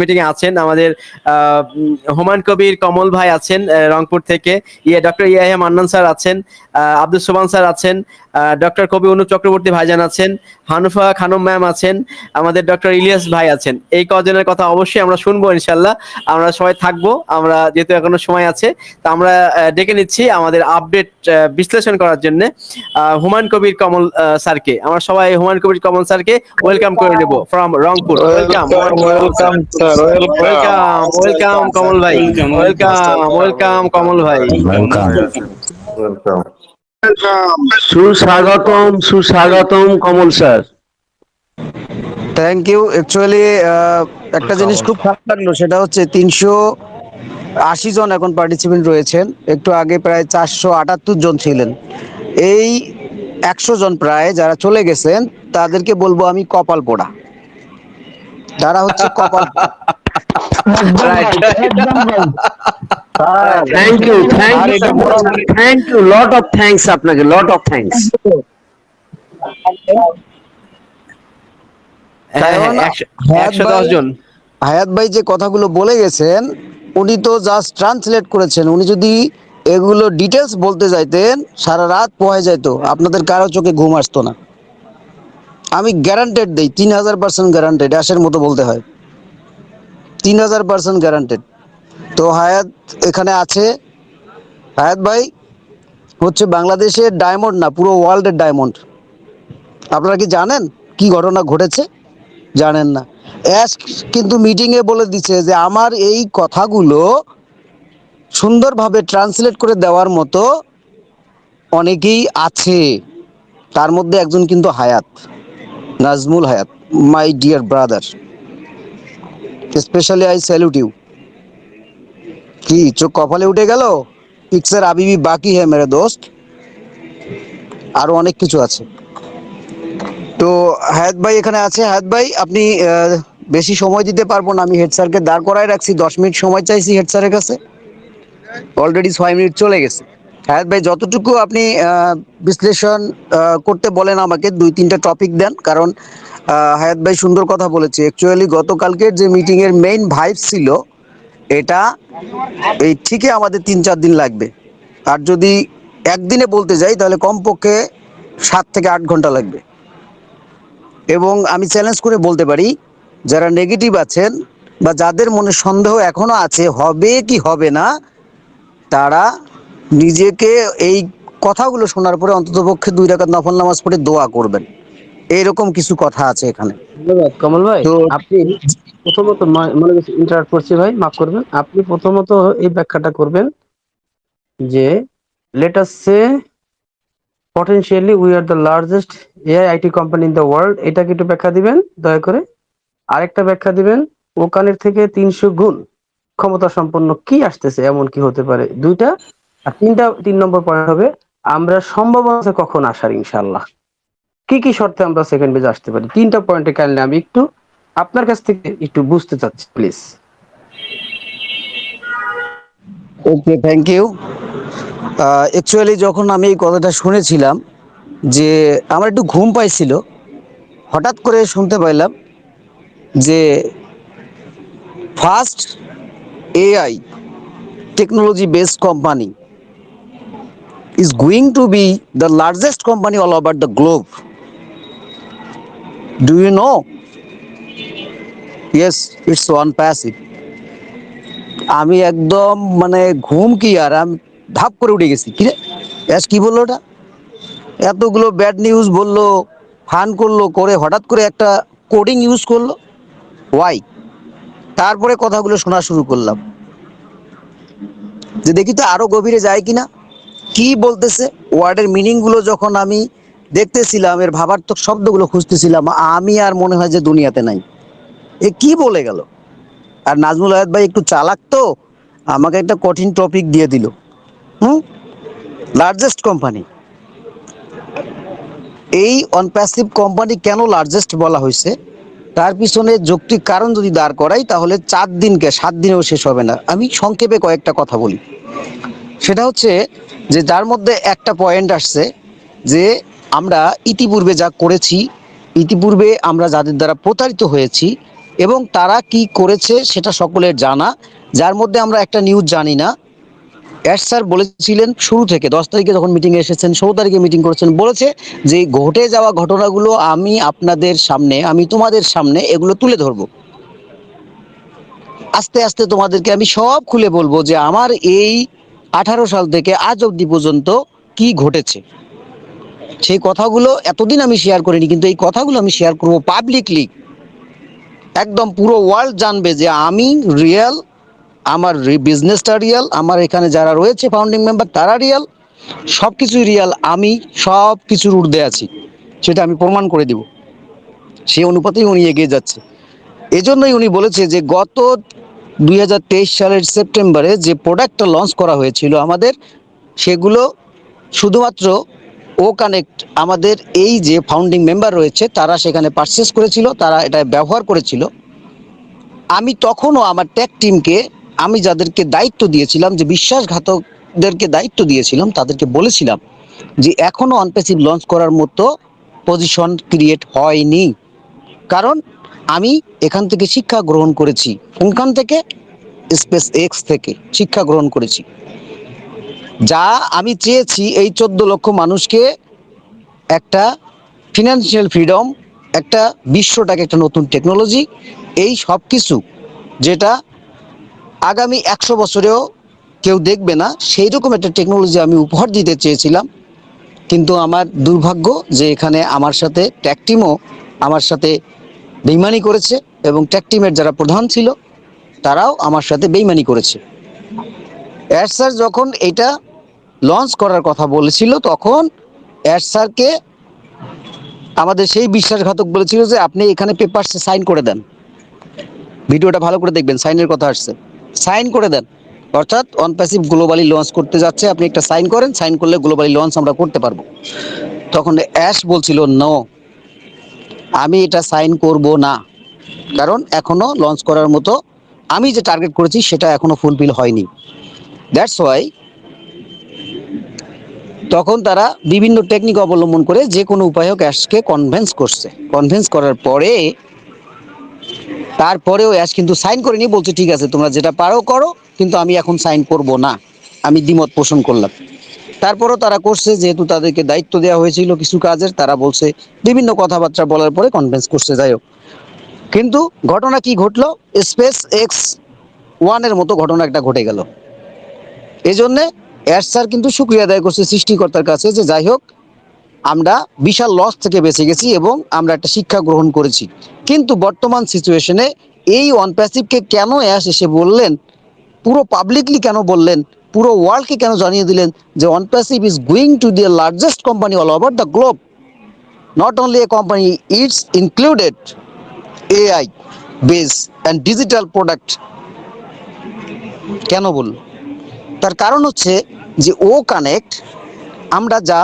Meeting এ আছেন আমাদের human কবির, কমল ভাই আছেন রংপুর থেকে। ইয়ে ডক্টর ইয়াহিয়া মান্নান স্যার আছেন আব্দুল সুবান স্যার আছেন ডক্টর কবি অনুপ চক্রবর্তী ভাইজান আছেন হানুফা খানম ম্যাম আছেন আমাদের ডক্টর ইলিয়াস ভাই আছেন। এই কজনের কথা অবশ্যই আমরা শুনব ইনশাল্লাহ আমরা সবাই থাকব আমরা যেহেতু এখনও সময় আছে তা আমরা ডেকে নিচ্ছি আমাদের আপডেট বিশ্লেষণ করার জন্য হুমায়ুন কবির কমল স্যারকে। আমরা সবাই হুমায়ুন কবির কমল স্যারকে ওয়েলকাম করে নেব from Rangpur. Welcome welcome welcome welcome Kamal ভাই। ওয়েলকাম ওয়েলকাম কমল ভাই। সুস্বাগতম সুস্বাগতম Kamal sir. Thank you actually একটা জিনিস খুব খারাপ লাগল সেটা হচ্ছে তিনশো আশি জন এখন পার্টিসিপেন্ট রয়েছেন। একটু আগে প্রায় চারশো আটাত্তর জন ছিলেন। এই একশো জন প্রায় যারা চলে গেছেন তাদেরকে বলব আমি কপাল পোড়া তারা হচ্ছে কপাল thank you thank you thank you lot of thanks আপনাকে লট অফ একশো- হায়াত ভাই- দশ জন। হায়াত ভাই যে কথাগুলো বলে গেছেন উনি তো জাস্ট ট্রান্সলেট করেছেন। উনি যদি এগুলো ডিটেলস বলতে যাইতেন সারা রাত পোহায় যাইতো। আপনাদের কারও চোখে ঘুম আসতো না। আমি গ্যারান্টেড দেই তিন হাজার পার্সেন্ট গ্যারান্টেড আসের মতো বলতে হয়। তিন হাজার পার্সেন্ট গ্যারান্টেড তো হায়াত এখানে আছে। হায়াত ভাই, হচ্ছে বাংলাদেশের ডায়মন্ড না, পুরো ওয়ার্ল্ডের ডায়মন্ড আপনারা কি জানেন কি ঘটনা ঘটেছে? জানেন না। অ্যাশ কিন্তু মিটিংয়ে বলে দিচ্ছে যে আমার এই কথাগুলো সুন্দরভাবে ট্রান্সলেট করে দেওয়ার মতো অনেকেই আছে। তার মধ্যে একজন কিন্তু Hayat, Nazmul Hayat my dear brother specially I salute you কি, চোখ কপালে উঠে গেল? পিক্সার আবিবি বাকি হ্যাঁ মেরে দোস্ত। আরও অনেক কিছু আছে। তো হায়াত ভাই এখানে আছে। হায়াত ভাই, আপনি বেশি সময় দিতে পারব না। আমি হেড স্যারকে দাঁড় করায় রাখছি। দশ মিনিট সময় চাইছি হেড স্যারের কাছে। অলরেডি ছয় মিনিট চলে গেছে। হায়াত ভাই, যতটুকু আপনি বিশ্লেষণ করতে বলেন আমাকে, দুই, তিনটা টপিক দেন, কারণ হায়াত ভাই সুন্দর কথা বলেছে। অ্যাকচুয়ালি গতকালকের যে মিটিং এর মেইন ভাইব ছিল, এটা এই ঠিকই আমাদের তিন, চার দিন লাগবে। আর যদি একদিনে বলতে যাই, তাহলে কমপক্ষে সাত থেকে আট ঘণ্টা লাগবে। এবং আমি চ্যালেঞ্জ করে বলতে পারি, যারা নেগেটিভ আছেন, বা যাদের মনে সন্দেহ এখনও আছে, হবে কি হবে না, তারা নিজেকে এই কথাগুলো শোনার পরে অন্ততপক্ষে দুই রাকাত নফল নামাজ পড়ে দোয়া করবেন। এরকম কিছু কথা আছে এখানে। ধন্যবাদ কমল ভাই। আপনি প্রথমত মনে করছি ইন্টারাক্ট করছি ভাই মাফ করবেন। আপনি প্রথমত এই ব্যাখ্যাটা করবেন যে let us say potentially we are the largest AI IT company in the world এটাকে একটু ব্যাখ্যা দিবেন দয়া করে। আরেকটা ব্যাখ্যা দিবেন ওকানের থেকে তিনশো গুণ ক্ষমতা সম্পন্ন কি আসতেছে? এমন কি হতে পারে? দুইটা আর তিনটা, তিন নম্বর পয়েন্ট হবে, আমরা সম্ভাবনা কখন আসার ইনশাল্লাহ কি কি শর্তে আমরা সেকেন্ড বেজে আসতে পারি? তিনটা পয়েন্টে কাইন্ডলি আমি একটু আপনার কাছ থেকে একটু বুঝতে চাচ্ছি please okay thank you actually যখন আমি এই কথাটা শুনেছিলাম যে আমার একটু ঘুম পাইছিল, হঠাৎ করে শুনতে পাইলাম যে first AI technology based company is going to be the largest company all over the globe. Do you know? Yes, it's one passive. আমি একদম মানে ঘুম কি আর আমি ধাপ করে উঠে গেছি। কি রে? এস কি বলল ওটা? এতগুলো ব্যাড নিউজ বলল ফান করল করে হঠাৎ করে একটা কোডিং ইউজ করল। ওয়াই তারপরে কথাগুলো শোনা শুরু করলাম। যে দেখি তো আরও গভীরে যায় কিনা। কি বলতেছে? ওয়ার্ডের মিনিংগুলো যখন আমি দেখতেছিলাম, এর ভাবার্থক শব্দগুলো খুঁজতেছিলাম, আমি আর মনে হয় যে দুনিয়াতে নাই। এ কি বলে গেল? আর নাজমুল আয়াত ভাই একটু চালাক তো, আমাকে একটা কঠিন টপিক দিয়ে দিল। হুম? লার্জেস্ট কোম্পানি এই অনপ্যাসিভ কোম্পানি কেন লার্জেস্ট বলা হয়েছে? তার পিছনে যৌক্তিক কারণ যদি দাঁড় করাই, তাহলে চার দিনকে, সাত দিনেও শেষ হবে না। আমি সংক্ষেপে কয়েকটা কথা বলি। সেটা হচ্ছে যে যার মধ্যে একটা পয়েন্ট আসছে যে আমরা ইতিপূর্বে যা করেছি, ইতিপূর্বে আমরা যাদের দ্বারা প্রতারিত হয়েছি এবং তারা কি করেছে সেটা সকলের জানা। যার মধ্যে আমরা একটা নিউজ জানি না। অ্যাশ স্যার বলেছিলেন শুরু থেকে, দশ তারিখে যখন মিটিংয়ে এসেছেন, ষোলো তারিখে মিটিং করেছেন, বলেছে যে ঘটে যাওয়া ঘটনাগুলো আমি আপনাদের সামনে, আমি তোমাদের সামনে এগুলো তুলে ধরবো। আস্তে আস্তে তোমাদেরকে আমি সব খুলে বলব যে আমার এই আঠারো সাল থেকে আজ অবধি পর্যন্ত কি ঘটেছে? সেই কথাগুলো এতদিন আমি শেয়ার করিনি, কিন্তু এই কথাগুলো আমি শেয়ার করব পাবলিকলি একদম পুরো ওয়ার্ল্ড জানবে যে আমি রিয়েল আমার বিজনেসটা রিয়েল আমার এখানে যারা রয়েছে ফাউন্ডিং মেম্বার তারা রিয়েল সব কিছুই রিয়েল আমি সব কিছুর ঊর্ধ্বে আছি, সেটা আমি প্রমাণ করে দিব। সেই অনুপাতেই উনি এগিয়ে যাচ্ছে। এজন্যই উনি বলেছে যে গত দুই হাজার তেইশ সালের সেপ্টেম্বরে যে প্রোডাক্টটা লঞ্চ করা হয়েছিল আমাদের, সেগুলো শুধুমাত্র ও কানেক্ট আমাদের এই যে ফাউন্ডিং মেম্বার রয়েছে, তারা সেখানে পারচেস করেছিল, তারা এটা ব্যবহার করেছিল। আমি তখনও আমার ট্যাগ টিমকে আমি যাদেরকে দায়িত্ব দিয়েছিলাম, যে বিশ্বাসঘাতকদেরকে দায়িত্ব দিয়েছিলাম, তাদেরকে বলেছিলাম যে এখনও অনপ্যাসিভ লঞ্চ করার মতো পজিশন ক্রিয়েট হয়নি। কারণ আমি এখান থেকে শিক্ষা গ্রহণ করেছি। কোনখান থেকে? স্পেস এক্স থেকে শিক্ষা গ্রহণ করেছি। যা আমি চেয়েছি এই চোদ্দ লক্ষ মানুষকে একটা ফিনান্সিয়াল ফ্রিডম একটা বিশ্বটাকে একটা নতুন টেকনোলজি এই সব কিছু যেটা আগামী একশো বছরেও কেউ দেখবে না সেই রকম একটা টেকনোলজি আমি উপহার দিতে চেয়েছিলাম। কিন্তু আমার দুর্ভাগ্য যে এখানে আমার সাথে ট্যাগ টিমও আমার সাথে বেইমানি করেছে এবং ট্যাগ টিমের যারা প্রধান ছিল, তারাও আমার সাথে বেইমানি করেছে। অ্যাড স্যার যখন এটা লঞ্চ করার কথা বলেছিল, তখন অ্যাড স্যারকে আমাদের সেই বিশ্বাসঘাতক বলেছিল যে, আপনি এখানে পেপারসে সাইন করে দেন। ভিডিওটা ভালো করে দেখবেন সাইনের কথা আসছে। সাইন করে দেন। অর্থাৎ অনপ্যাসিভ গ্লোবালি লঞ্চ করতে যাচ্ছে, আপনি একটা সাইন করেন সাইন করলে গ্লোবালি লঞ্চ আমরা করতে পারব। তখন অ্যাশ বলছিল নো আমি এটা সাইন করব না। কারণ এখনও লঞ্চ করার মতো আমি যে টার্গেট করেছি সেটা এখনও ফুলফিল হয়নি। দ্যাটস ওয়াই তখন তারা বিভিন্ন টেকনিক অবলম্বন করে যে কোনো উপায় হোক অ্যাশকে কনভেন্স করছে। কনভেন্স করার পরে তারপরেও অ্যাশ কিন্তু সাইন করেনি, বলছে, ঠিক আছে, তোমরা যেটা পারো করো, কিন্তু আমি এখন সাইন করব না। আমি দ্বিমত পোষণ করলাম। তারপরও তারা করছে, যেহেতু তাদেরকে দায়িত্ব দেওয়া হয়েছিল কিছু কাজের, তারা বলছে বিভিন্ন কথাবার্তা বলার পরে কনভেন্স করছে, যাই হোক। কিন্তু ঘটনা কি ঘটলো? স্পেস এক্স ওয়ানের মতো ঘটনা একটা ঘটে গেল। এই অ্যাশ স্যার কিন্তু সুক্রিয়া আদায় করছে সৃষ্টিকর্তার কাছে যে যাই হোক, আমরা বিশাল লস থেকে বেঁচে গেছি এবং আমরা একটা শিক্ষা গ্রহণ করেছি। কিন্তু বর্তমান সিচুয়েশনে এই অনপ্যাসিভকে কেন অ্যাশ এসে বললেন? পুরো পাবলিকলি কেন বললেন? পুরো ওয়ার্ল্ডকে কেন জানিয়ে দিলেন যে OnPassive is going to the largest company all over the globe? Not only a company it's included AI base and digital product কেন বলল তার কারণ হচ্ছে যে ও কানেক্ট আমরা যা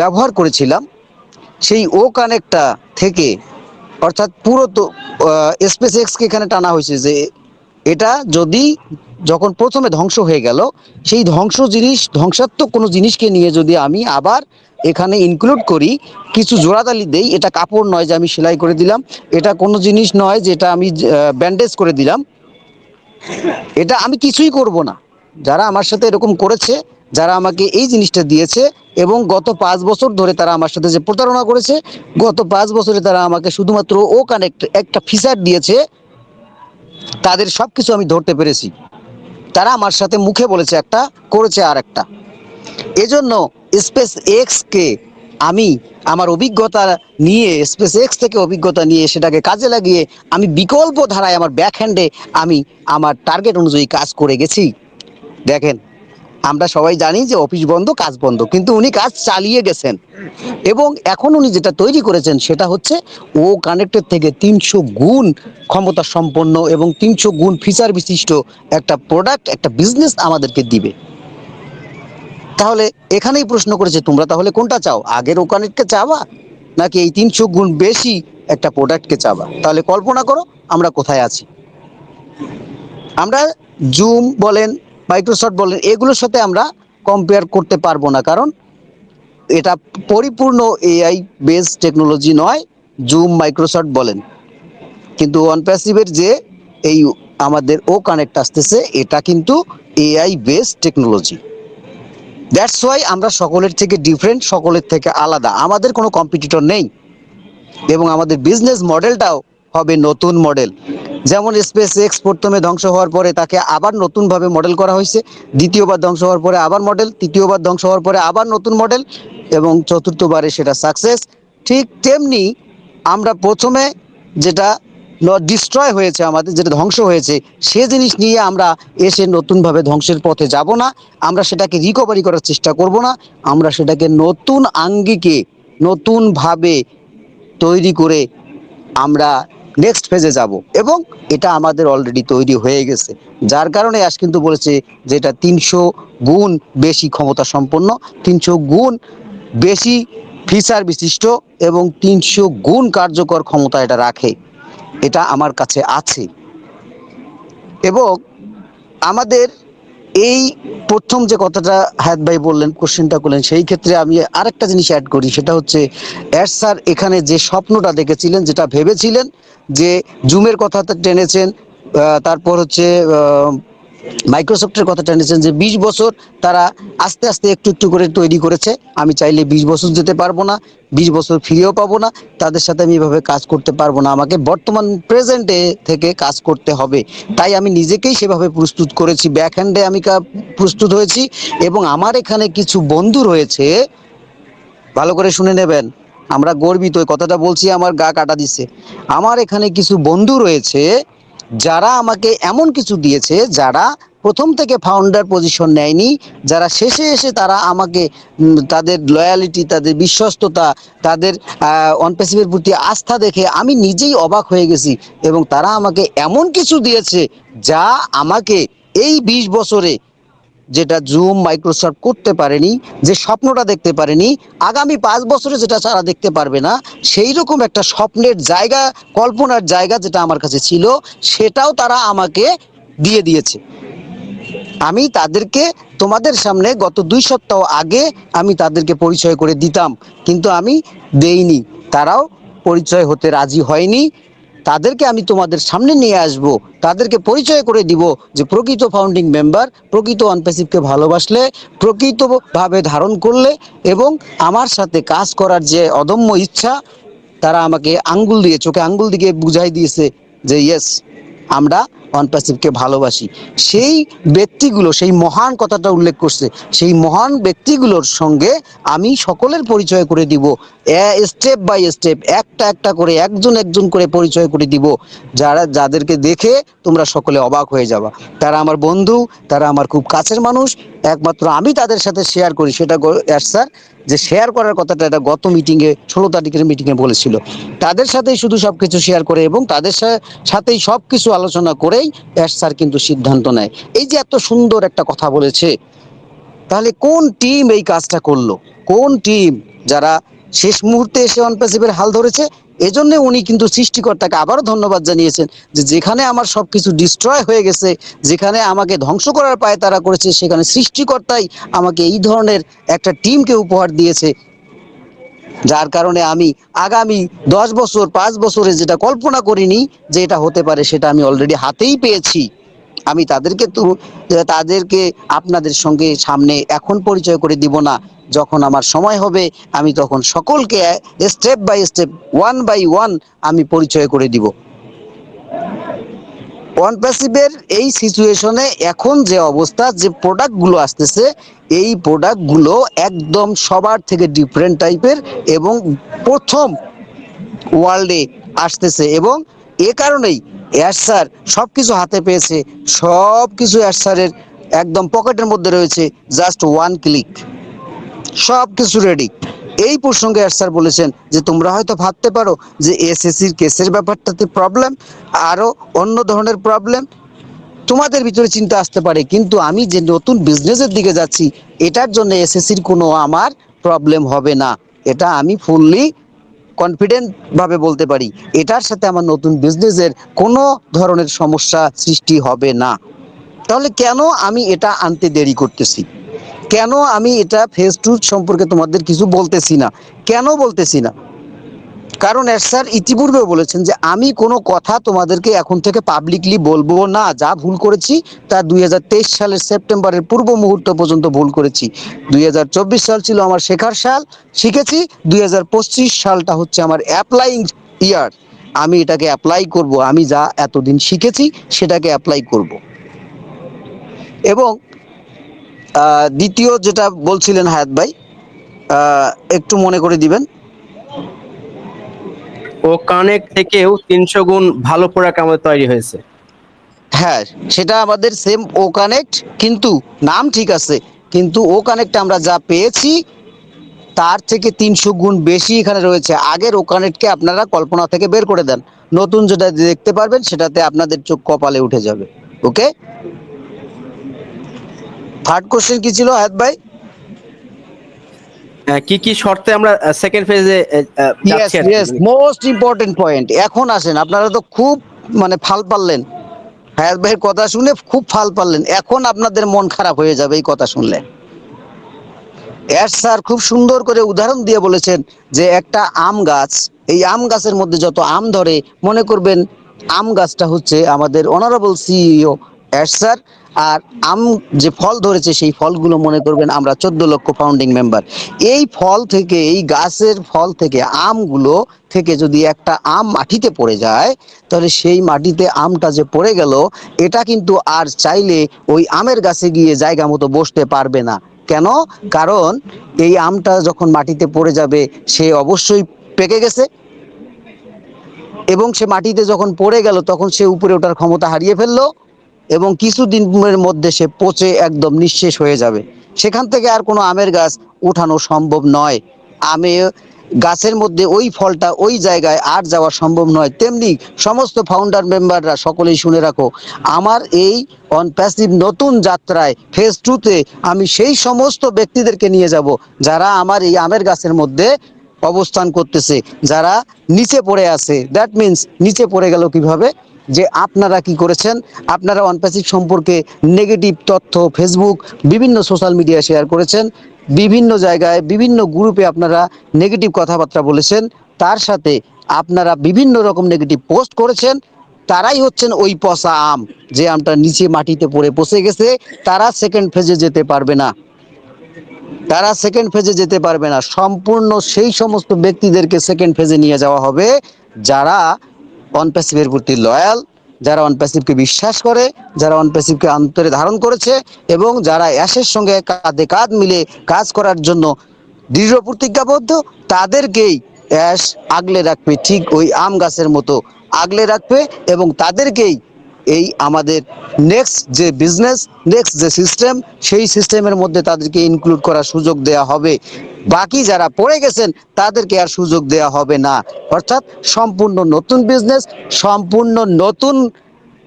ব্যবহার করেছিলাম, সেই ও কানেক্টটা থেকে, অর্থাৎ পুরো তো স্পেস এক্সকে এখানে টানা হয়েছে যে এটা যদি যখন প্রথমে ধ্বংস হয়ে গেল, সেই ধ্বংস জিনিস, ধ্বংসাত্মক কোনো জিনিসকে নিয়ে যদি আমি আবার এখানে ইনক্লুড করি, কিছু জোড়াতালি দেই, এটা কাপড় নয় যে আমি সেলাই করে দিলাম, এটা কোনো জিনিস নয় যেটা আমি ব্যান্ডেজ করে দিলাম, এটা আমি কিছুই করব না। যারা আমার সাথে এরকম করেছে, যারা আমাকে এই জিনিসটা দিয়েছে, এবং গত পাঁচ বছর ধরে তারা আমার সাথে যে প্রতারণা করেছে, গত পাঁচ বছরে তারা আমাকে শুধুমাত্র ও কানেক্ট একটা ফিচার দিয়েছে তাদের সব কিছু আমি ধরতে পেরেছি। তারা আমার সাথে মুখে বলেছে একটা, করেছে আর একটা। এজন্য স্পেস এক্সকে আমি আমার অভিজ্ঞতা নিয়ে স্পেস এক্স থেকে অভিজ্ঞতা নিয়ে সেটাকে কাজে লাগিয়ে আমি বিকল্প ধারায় আমার ব্যাকহ্যান্ডে আমি আমার টার্গেট অনুযায়ী কাজ করে গেছি। দেখেন আমরা সবাই জানি যে অফিস বন্ধ, কাজ বন্ধ, কিন্তু উনি কাজ চালিয়ে গেছেন। এবং এখন উনি যেটা তৈরি করেছেন সেটা হচ্ছে ও কানেক্টের থেকে তিনশো গুণ ক্ষমতা সম্পন্ন এবং তিনশো গুণ ফিচার বিশিষ্ট একটা প্রোডাক্ট একটা বিজনেস আমাদেরকে দিবে। তাহলে এখানেই প্রশ্ন করেছে, তোমরা তাহলে কোনটা চাও, আগের ও কানেক্টকে চাওয়া, নাকি এই তিনশো গুণ বেশি একটা প্রোডাক্টকে চাওয়া? তাহলে কল্পনা করো, আমরা কোথায় আছি। আমরা জুম বলেন মাইক্রোসফট বলেন, এগুলোর সাথে আমরা কম্পেয়ার করতে পারব না। কারণ এটা পরিপূর্ণ এআই বেস টেকনোলজি নয় জুম মাইক্রোসফট বলেন। কিন্তু ওয়ান প্যাসিভের যে এই আমাদের ও কানেক্ট আসতেছে, এটা কিন্তু AI based technology that's why আমরা সকলের থেকে ডিফারেন্ট সকলের থেকে আলাদা। আমাদের কোনো কম্পিটিটর নেই। এবং আমাদের বিজনেস মডেলটাও হবে নতুন মডেল যেমন স্পেস এক্স প্রথমে ধ্বংস হওয়ার পরে তাকে আবার নতুনভাবে মডেল করা হয়েছে, দ্বিতীয়বার ধ্বংস হওয়ার পরে আবার মডেল তৃতীয়বার ধ্বংস হওয়ার পরে আবার নতুন মডেল এবং চতুর্থবারে সেটা সাকসেস ঠিক তেমনি আমরা প্রথমে যেটা ডিস্ট্রয় হয়েছে আমাদের, যেটা ধ্বংস হয়েছে, সে জিনিস নিয়ে আমরা এসে নতুনভাবে ধ্বংসের পথে যাব না। আমরা সেটাকে রিকভারি করার চেষ্টা করব না। আমরা সেটাকে নতুন আঙ্গিকে নতুনভাবে তৈরি করে আমরা নেক্সট ফেজে যাব। এবং এটা আমাদের অলরেডি তৈরি হয়ে গেছে। যার কারণে আজ কিন্তু বলেছে যে এটা তিনশো গুণ বেশি ক্ষমতা সম্পন্ন, তিনশো গুণ বেশি ফিচার বিশিষ্ট এবং তিনশো গুণ কার্যকর ক্ষমতা এটা রাখে। এটা আমার কাছে আছে। এবং আমাদের এই প্রথম যে কথাটা হায়াত ভাই বললেন কোশ্চেনটা করলেন, সেই ক্ষেত্রে আমি আরেকটা জিনিস অ্যাড করি, সেটা হচ্ছে অ্যাড স্যার এখানে যে স্বপ্নটা দেখেছিলেন, যেটা ভেবেছিলেন যে জুমের কথা টেনেছেন তারপর হচ্ছে মাইক্রোসফটের কথা টেনেছেন যে বিশ বছর তারা আস্তে আস্তে একটু একটু করে তৈরি করেছে। আমি চাইলে বিশ বছর যেতে পারব না, বিশ বছর ফিরেও পাবো না, তাদের সাথে আমি এভাবে কাজ করতে পারব না। আমাকে বর্তমান প্রেজেন্টে থেকে কাজ করতে হবে। তাই আমি নিজেকেই সেভাবে প্রস্তুত করেছি ব্যাক হ্যান্ডে আমি প্রস্তুত হয়েছি এবং আমার এখানে কিছু বন্ধু রয়েছে, ভালো করে শুনে নেবেন, আমরা গর্বিত। কথাটা বলছি, আমার গা কাটা দিচ্ছে। আমার এখানে কিছু বন্ধু রয়েছে যারা আমাকে এমন কিছু দিয়েছে যারা প্রথম থেকে ফাউন্ডার পজিশন নেয়নি, যারা শেষে এসে তারা আমাকে তাদের লয়ালিটি তাদের বিশ্বস্ততা, তাদের অনপেসিভের প্রতি আস্থা দেখে আমি নিজেই অবাক হয়ে গেছি এবং তারা আমাকে এমন কিছু দিয়েছে যা আমাকে এই বিশ বছরে যেটা জুম মাইক্রোসফট করতে পারেনি, যে স্বপ্নটা দেখতে পারেনি, আগামী পাঁচ বছরে যেটা তারা দেখতে পারবে না সেই রকম একটা স্বপ্নের জায়গা, কল্পনার জায়গা যেটা আমার কাছে ছিল, সেটাও তারা আমাকে দিয়ে দিয়েছে। আমি তাদেরকে, তোমাদের সামনে গত দুই সপ্তাহ আগে আমি তাদেরকে পরিচয় করে দিতাম, কিন্তু আমি দেইনি। তারাও পরিচয় হতে রাজি হয়নি তাদেরকে আমি তোমাদের সামনে নিয়ে আসব। তাদেরকে পরিচয় করে দিব যে প্রকৃত ফাউন্ডিং মেম্বার প্রকৃত অনপেসিভকে ভালোবাসলে, প্রকৃতভাবে ধারণ করলে এবং আমার সাথে কাজ করার যে অদম্য ইচ্ছা, তারা আমাকে আঙ্গুল দিয়ে, চোখে আঙ্গুল দিকে বুঝাই দিয়েছে যে ইয়েস আমরা অনপ্যাসিভকে ভালোবাসি। সেই ব্যক্তিগুলো, সেই মহান কথাটা উল্লেখ করছে, সেই মহান ব্যক্তিগুলোর সঙ্গে আমি সকলের পরিচয় করে দিব। স্টেপ বাই স্টেপ একটা একটা করে, একজন একজন করে পরিচয় করে দিব। যারা, যাদেরকে দেখে তোমরা সকলে অবাক হয়ে যাবা। তারা আমার বন্ধু, তারা আমার খুব কাছের মানুষ। একমাত্র আমি তাদের সাথে শেয়ার করি। সেটা স্যার, যে শেয়ার করার কথাটা এটা গত মিটিংয়ে ষোলো তারিখের মিটিংয়ে বলেছিল। তাদের সাথেই শুধু সব কিছু শেয়ার করে এবং তাদের সাথেই সব কিছু আলোচনা করেই এস স্যার কিন্তু সিদ্ধান্ত নেয়। এই যে এত সুন্দর একটা কথা বলেছে, তাহলে কোন টিম এই কাজটা করল? কোন টিম যারা শেষ মুহূর্তে এসে অনপ্যাসিভের হাল ধরেছে, এজন্য উনি কিন্তু সৃষ্টিকর্তাকে আবারও ধন্যবাদ জানিয়েছেন যে যেখানে আমার সবকিছু ডিস্ট্রয় হয়ে গেছে, যেখানে আমাকে ধ্বংস করার পায়ে তারা করেছে, সেখানে সৃষ্টিকর্তাই আমাকে এই ধরনের একটা টিমকে উপহার দিয়েছে। যার কারণে আমি আগামী দশ বছর, পাঁচ বছরে যেটা কল্পনা করিনি যে এটা হতে পারে, সেটা আমি অলরেডি হাতেই পেয়েছি। আমি তাদেরকে তো, তাদেরকে আপনাদের সঙ্গে সামনে এখন পরিচয় করে দিব না। যখন আমার সময় হবে, আমি তখন সকলকে step by step one by one আমি পরিচয় করে দিব। ওয়ান প্যাসিভের এই সিচুয়েশনে এখন যে অবস্থা, যে প্রোডাক্টগুলো আসতেছে, এই প্রোডাক্টগুলো একদম সবার থেকে ডিফারেন্ট টাইপের এবং প্রথম ওয়ার্ল্ডে আসতেছে এবং এ কারণেই এয়ার স্যার সব কিছু হাতে পেয়েছে সব কিছু এয়ার স্যারের একদম পকেটের মধ্যে রয়েছে জাস্ট ওয়ান ক্লিক সব কিছু রেডি এই প্রসঙ্গে স্যার বলেছেন যে তোমরা হয়তো ভাবতে পারো যে এসএসসির কেসের ব্যাপারটাতে প্রবলেম আরও অন্য ধরনের প্রবলেম তোমাদের ভিতরে চিন্তা আসতে পারে। কিন্তু আমি যে নতুন বিজনেসের দিকে যাচ্ছি, এটার জন্য এসএসসির কোনো আমার প্রবলেম হবে না। এটা আমি ফুললি কনফিডেন্ট ভাবে বলতে পারি। এটার সাথে আমার নতুন বিজনেসের কোনো ধরনের সমস্যা সৃষ্টি হবে না। তাহলে কেন আমি এটা আনতে দেরি করতেছি? কেন আমি এটা ফেস টু সম্পর্কে তোমাদের কিছু বলতেছি না? কেন বলতেছি না? কারণ স্যার ইতিপূর্বে বলেছেন যে আমি কোনো কথা তোমাদেরকে এখন থেকে পাবলিকলি বলব না। যা ভুল করেছি, তা দুই হাজার তেইশ সালের সেপ্টেম্বরের পূর্ব মুহূর্ত পর্যন্ত ভুল করেছি। দুই হাজার চব্বিশ সাল ছিল আমার শেখার সাল, শিখেছি। দুই হাজার পঁচিশ সালটা হচ্ছে আমার অ্যাপ্লাইং ইয়ার আমি এটাকে অ্যাপ্লাই করব, আমি যা এতদিন শিখেছি, সেটাকে অ্যাপ্লাই করব। এবং দ্বিতীয় যেটা বলছিলেন হায়াত ভাই একটু মনে করে দিবেন। ও কানেক্ট থেকেও তিনশো গুণ ভালো প্রোডাক্ট আমাদের তৈরি হয়েছে। হ্যাঁ সেটা আমাদের সেম ও কানেক্ট কিন্তু নাম ঠিক আছে কিন্তু ও কানেক্ট আমরা যা পেয়েছি তার থেকে তিনশো গুণ বেশি এখানে রয়েছে। আগের ও কানেক্টকে আপনারা কল্পনা থেকে বের করে দেন। নতুন যেটা দেখতে পারবেন সেটাতে আপনাদের চোখ কপালে উঠে যাবে। ওকে থার্ড কোশ্চেন কি ছিল হায়াত ভাই? কি কি শর্তে আমরা সেকেন্ড ফেজে মোস্ট ইম্পর্টেন্ট পয়েন্ট এখন আসেন আপনারা তো খুব মানে ফাল পারলেন। হায়াত ভাইয়ের কথা শুনে খুব ফাল পারলেন। এখন আপনাদের মন খারাপ হয়ে যাবে এই কথা শুনলে। এর স্যার খুব সুন্দর করে উদাহরণ দিয়ে বলেছেন যে একটা আম গাছ এই আম গাছের মধ্যে যত আম ধরে মনে করবেন আম গাছটা হচ্ছে আমাদের অনারেবল সিইও এর স্যার আর আম যে ফল ধরেছে, সেই ফলগুলো মনে করবেন আমরা চোদ্দ লক্ষ ফাউন্ডিং মেম্বার এই ফল থেকে, এই গাছের ফল থেকে, আমগুলো থেকে যদি একটা আম মাটিতে পড়ে যায়, তাহলে সেই মাটিতে আমটা যে পড়ে গেল, এটা কিন্তু আর চাইলে ওই আমের গাছে গিয়ে জায়গা মতো বসতে পারবে না। কেন? কারণ এই আমটা যখন মাটিতে পড়ে যাবে, সে অবশ্যই পেকে গেছে। এবং সে মাটিতে যখন পড়ে গেল, তখন সে উপরে ওঠার ক্ষমতা হারিয়ে ফেলল। এবং কিছুদিনের মধ্যে সে পচে একদম নিঃশেষ হয়ে যাবে। সেখান থেকে আর কোনো আমের গাছ উঠানো সম্ভব নয়। আমে গাছের মধ্যে ওই ফলটা ওই জায়গায় আর যাওয়া সম্ভব নয়। তেমনি সমস্ত ফাউন্ডার মেম্বাররা সকলেই শুনে রাখো, আমার এই অনপ্যাসিভ নতুন যাত্রায় ফেজ টুতে আমি সেই সমস্ত ব্যক্তিদেরকে নিয়ে যাব, যারা আমার এই আমের গাছের মধ্যে অবস্থান করতেছে, যারা নিচে পড়ে আছে। দ্যাট মিন্স নিচে পড়ে গেল কীভাবে? যে আপনারা কি করেছেন? আপনারা অনপ্যাসিভ সম্পর্কে নেগেটিভ তথ্য ফেসবুক বিভিন্ন সোশ্যাল মিডিয়া শেয়ার করেছেন। বিভিন্ন জায়গায়, বিভিন্ন গ্রুপে আপনারা নেগেটিভ কথাবার্তা বলেছেন। তার সাথে আপনারা বিভিন্ন রকম নেগেটিভ পোস্ট করেছেন। তারাই হচ্ছেন ওই পচা আম যে আমটা নিচে মাটিতে পড়ে পচে গেছে। তারা সেকেন্ড ফেজে যেতে পারবে না। তারা সেকেন্ড ফেজে যেতে পারবে না। সম্পূর্ণ সেই সমস্ত ব্যক্তিদেরকে সেকেন্ড ফেজে নিয়ে যাওয়া হবে। যারা অনপ্যাসিভের প্রতি লয়াল যারা অনপ্যাসিভকে বিশ্বাস করে, যারা অনপ্যাসিভকে অন্তরে ধারণ করেছে এবং যারা অ্যাশের সঙ্গে কাঁধে কাঁধ মিলে কাজ করার জন্য দৃঢ় প্রতিজ্ঞাবদ্ধ, তাদেরকেই অ্যাশ আগলে রাখবে, ঠিক ওই আম গাছের মতো আগলে রাখবে এবং তাদেরকেই এই আমাদের নেক্সট যে বিজনেস নেক্সট যে সিস্টেম সেই সিস্টেমের মধ্যে তাদেরকে ইনক্লুড করার সুযোগ দেওয়া হবে। বাকি যারা পড়ে গেছেন, তাদেরকে আর সুযোগ দেওয়া হবে না। অর্থাৎ সম্পূর্ণ নতুন বিজনেস সম্পূর্ণ নতুন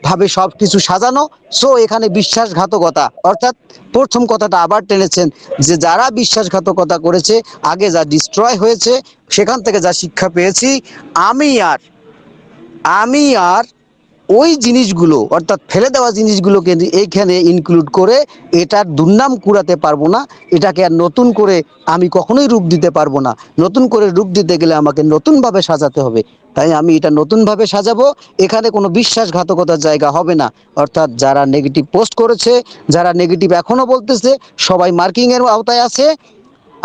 ভাবে সব কিছু সাজানো। সো এখানে বিশ্বাসঘাতকতা, অর্থাৎ প্রথম কথাটা আবার টেনেছেন যে, যারা বিশ্বাসঘাতকতা করেছে, আগে যা ডিস্ট্রয় হয়েছে, সেখান থেকে যা শিক্ষা পেয়েছি, আমি আর আমি আর ওই জিনিসগুলো, অর্থাৎ ফেলে দেওয়া জিনিসগুলোকে এইখানে ইনক্লুড করে এটার দুর্নাম কুড়াতে পারব না, এটাকে আর নতুন করে আমি কখনোই রূপ দিতে পারব না। নতুন করে রূপ দিতে গেলে আমাকে নতুনভাবে সাজাতে হবে। তাই আমি এটা নতুনভাবে সাজাবো, এখানে কোনো বিশ্বাসঘাতকতার জায়গা হবে না। অর্থাৎ যারা নেগেটিভ পোস্ট করেছে, যারা নেগেটিভ এখনও বলতেছে, সবাই মার্কিংয়ের আওতায় আছে।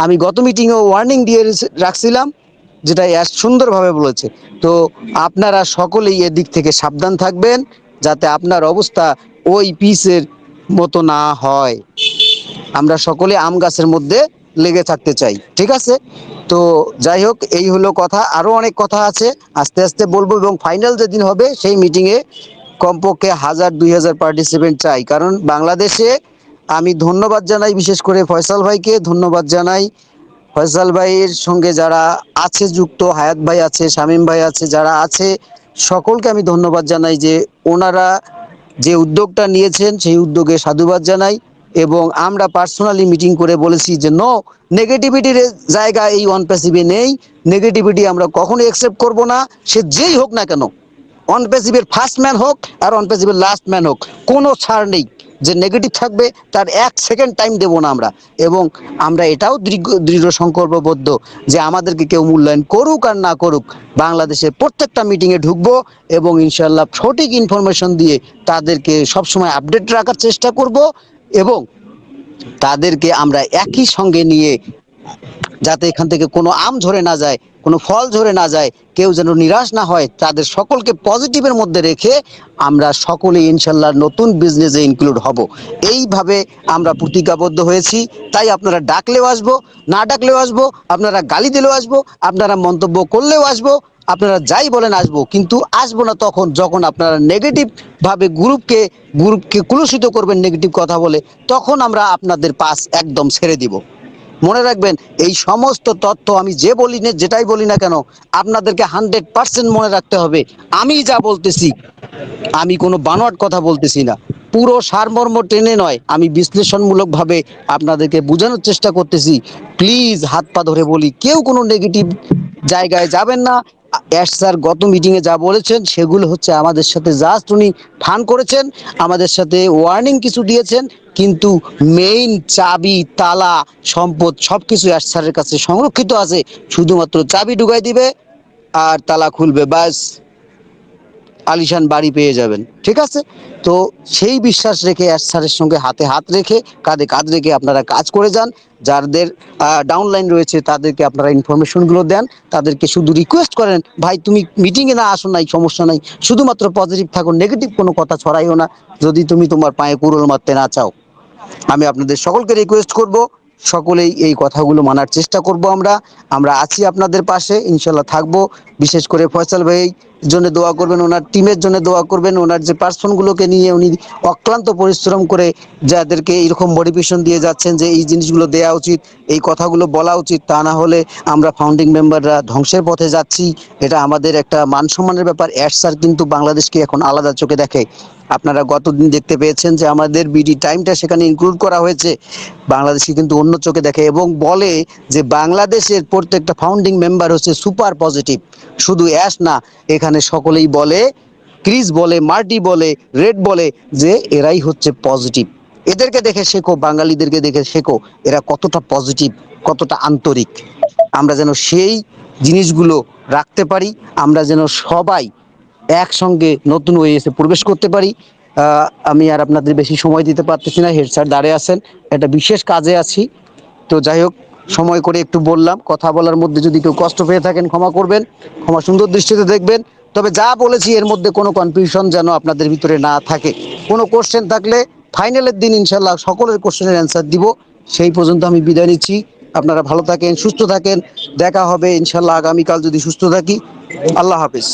আমি গত মিটিংয়ে ওয়ার্নিং দিয়ে রাখছিলাম। যেটা অ্যাশ সুন্দরভাবে বলেছে। তো আপনারা সকলেই এদিক থেকে সাবধান থাকবেন যাতে আপনার অবস্থা ওই পিসের মতো না হয়। আমরা সকলে আম গাছের মধ্যে লেগে থাকতে চাই, ঠিক আছে? তো যাই হোক, এই হলো কথা। আরও অনেক কথা আছে, আস্তে আস্তে বলব এবং ফাইনাল যেদিন হবে, সেই মিটিংয়ে কমপক্ষে হাজার দুই হাজার পার্টিসিপেন্ট চাই। কারণ বাংলাদেশে আমি ধন্যবাদ জানাই বিশেষ করে ফয়সাল ভাইকে, ধন্যবাদ জানাই ফয়সাল ভাইয়ের সঙ্গে যারা আছে যুক্ত, হায়াত ভাই আছে, শামীম ভাই আছে, যারা আছে, সকলকে আমি ধন্যবাদ জানাই যে ওনারা যে উদ্যোগটা নিয়েছেন, সেই উদ্যোগে সাধুবাদ জানাই এবং আমরা পার্সোনালি মিটিং করে বলেছি যে নো নেগেটিভিটির জায়গা এই ওয়ান প্যাসিভে নেই। নেগেটিভিটি আমরা কখনোই অ্যাকসেপ্ট করব না। সে যেই হোক না কেন অন প্যাসিভের ফার্স্ট ম্যান হোক আর অন প্যাসিভের লাস্ট ম্যান হোক, কোনো ছাড় নেই। যে নেগেটিভ থাকবে, তার এক সেকেন্ড টাইম দেব না আমরা। এবং আমরা এটাও দৃঢ় সংকল্পবদ্ধ যে আমাদেরকে কেউ মূল্যায়ন করুক আর না করুক, বাংলাদেশের প্রত্যেকটা মিটিংয়ে ঢুকবো এবং ইনশাল্লাহ সঠিক ইনফরমেশন দিয়ে তাদেরকে সবসময় আপডেট রাখার চেষ্টা করব এবং তাদেরকে আমরা একই সঙ্গে নিয়ে যাতে এখান থেকে কোনো আম ঝরে না যায়, কোনো ফল ঝরে না যায়, কেউ যেন নিরাশ না হয়, তাদের সকলকে পজিটিভের মধ্যে রেখে আমরা সকলে ইনশাল্লাহ নতুন বিজনেসে ইনক্লুড হব। এইভাবে আমরা প্রতিজ্ঞাবদ্ধ হয়েছি। তাই আপনারা ডাকলেও আসব, না ডাকলেও আসব, আপনারা গালি দিলেও আসব, আপনারা মন্তব্য করলেও আসব, আপনারা যাই বলেন আসব, কিন্তু আসব না তখন যখন আপনারা নেগেটিভ ভাবে গ্রুপকে গ্রুপকে কুলুষিত করবেন নেগেটিভ কথা বলে, তখন আমরা আপনাদের পাস একদম ছেড়ে দিব। মনে রাখবেন, এই সমস্ত তথ্য আমি যে বলি না যেটাই বলি না কেন, আপনাদেরকে হান্ড্রেড পার্সেন্ট মনে রাখতে হবে। আমি যা বলতেছি, আমি কোনো বানোয়াট কথা বলতেছি না। পুরো সারমর্ম টেনে নয়, আমি বিশ্লেষণমূলকভাবে আপনাদেরকে বোঝানোর চেষ্টা করতেছি। প্লিজ হাত পা ধরে বলি, কেউ কোনো নেগেটিভ জায়গায় যাবেন না অ্যাশ স্যার গত মিটিংয়ে যা বলেছেন, সেগুলো হচ্ছে আমাদের সাথে জাস্ট উনি ফান করেছেন, আমাদের সাথে ওয়ার্নিং কিছু দিয়েছেন, কিন্তু মেইন চাবি, তালা, সম্পদ সব কিছু অ্যাশ স্যারের কাছে সংরক্ষিত আছে, শুধুমাত্র চাবি ঢুকাই দিবে আর তালা খুলবে, ব্যাস। আলিশান বাড়ি পেয়ে যাবেন, ঠিক আছে? তো সেই বিশ্বাস রেখে অ্যাশ স্যারের সঙ্গে হাতে হাত রেখে, কাঁধে কাঁধ রেখে আপনারা কাজ করে যান। যাদের ডাউনলাইন রয়েছে, তাদেরকে আপনারা ইনফরমেশনগুলো দেন, তাদেরকে শুধু রিকোয়েস্ট করেন, ভাই, তুমি মিটিংয়ে না আসো নাই, সমস্যা নাই। শুধুমাত্র পজিটিভ থাকো নেগেটিভ কোনো কথা ছড়াইও না। যদি তুমি তোমার পায়ে কুড়োল মারতে না চাও, আমি আপনাদের সকলকে রিকোয়েস্ট করব সকলেই এই কথাগুলো মানার চেষ্টা করব আমরা। আমরা আছি আপনাদের পাশে, ইনশাল্লাহ থাকব। বিশেষ করে ফয়সাল ভাই জন্য দোয়া করবেন, ওনার টিমের জন্য দোয়া করবেন, ওনার যে পার্সনগুলোকে নিয়ে উনি অক্লান্ত পরিশ্রম করে যাদেরকে এরকম মোটিভেশন দিয়ে যাচ্ছেন যে এই জিনিসগুলো দেওয়া উচিত, এই কথাগুলো বলা উচিত, তা না হলে আমরা ফাউন্ডিং মেম্বাররা ধ্বংসের পথে যাচ্ছি। এটা আমাদের একটা মান সম্মানের ব্যাপার। অ্যাড স্যার কিন্তু বাংলাদেশকে এখন আলাদা চোখে দেখে। আপনারা গতদিন দেখতে পেয়েছেন যে আমাদের বিডি টাইমটা সেখানে ইনক্লুড করা হয়েছে। বাংলাদেশকে কিন্তু অন্য চোখে দেখে এবং বলে যে বাংলাদেশের প্রত্যেকটা ফাউন্ডিং মেম্বার হচ্ছে সুপার পজিটিভ শুধু অ্যাশ না, এখানে সকলেই বলে ক্রিস বলে মার্টি বলে রেড বলে যে এরাই হচ্ছে পজিটিভ এদেরকে দেখে শেখো, বাঙালিদেরকে দেখে শেখো, এরা কতটা পজিটিভ কতটা আন্তরিক। আমরা যেন সেই জিনিসগুলো রাখতে পারি, আমরা যেন সবাই একসঙ্গে নতুন ওয়েসে প্রবেশ করতে পারি। আমি আর আপনাদের বেশি সময় দিতে পারতেছি না, হেড স্যার দাঁড়িয়ে আছেন। একটা বিশেষ কাজে আছি। তো যাই হোক, সময় করে একটু বললাম, কথা বলার মধ্যে যদি কেউ কষ্ট পেয়ে থাকেন, ক্ষমা করবেন। ক্ষমা সুন্দর দৃষ্টিতে দেখবেন। তবে যা বলেছি, এর মধ্যে কোনো কনফিউশন যেন আপনাদের ভিতরে না থাকে। কোনো কোশ্চেন থাকলে ফাইনালের দিন ইনশাল্লাহ সকলের কোশ্চেনের অ্যান্সার দিব। সেই পর্যন্ত আমি বিদায় নিচ্ছি। আপনারা ভালো থাকেন, সুস্থ থাকেন। দেখা হবে ইনশাল্লাহ আগামীকাল যদি সুস্থ থাকি। আল্লাহ হাফিজ।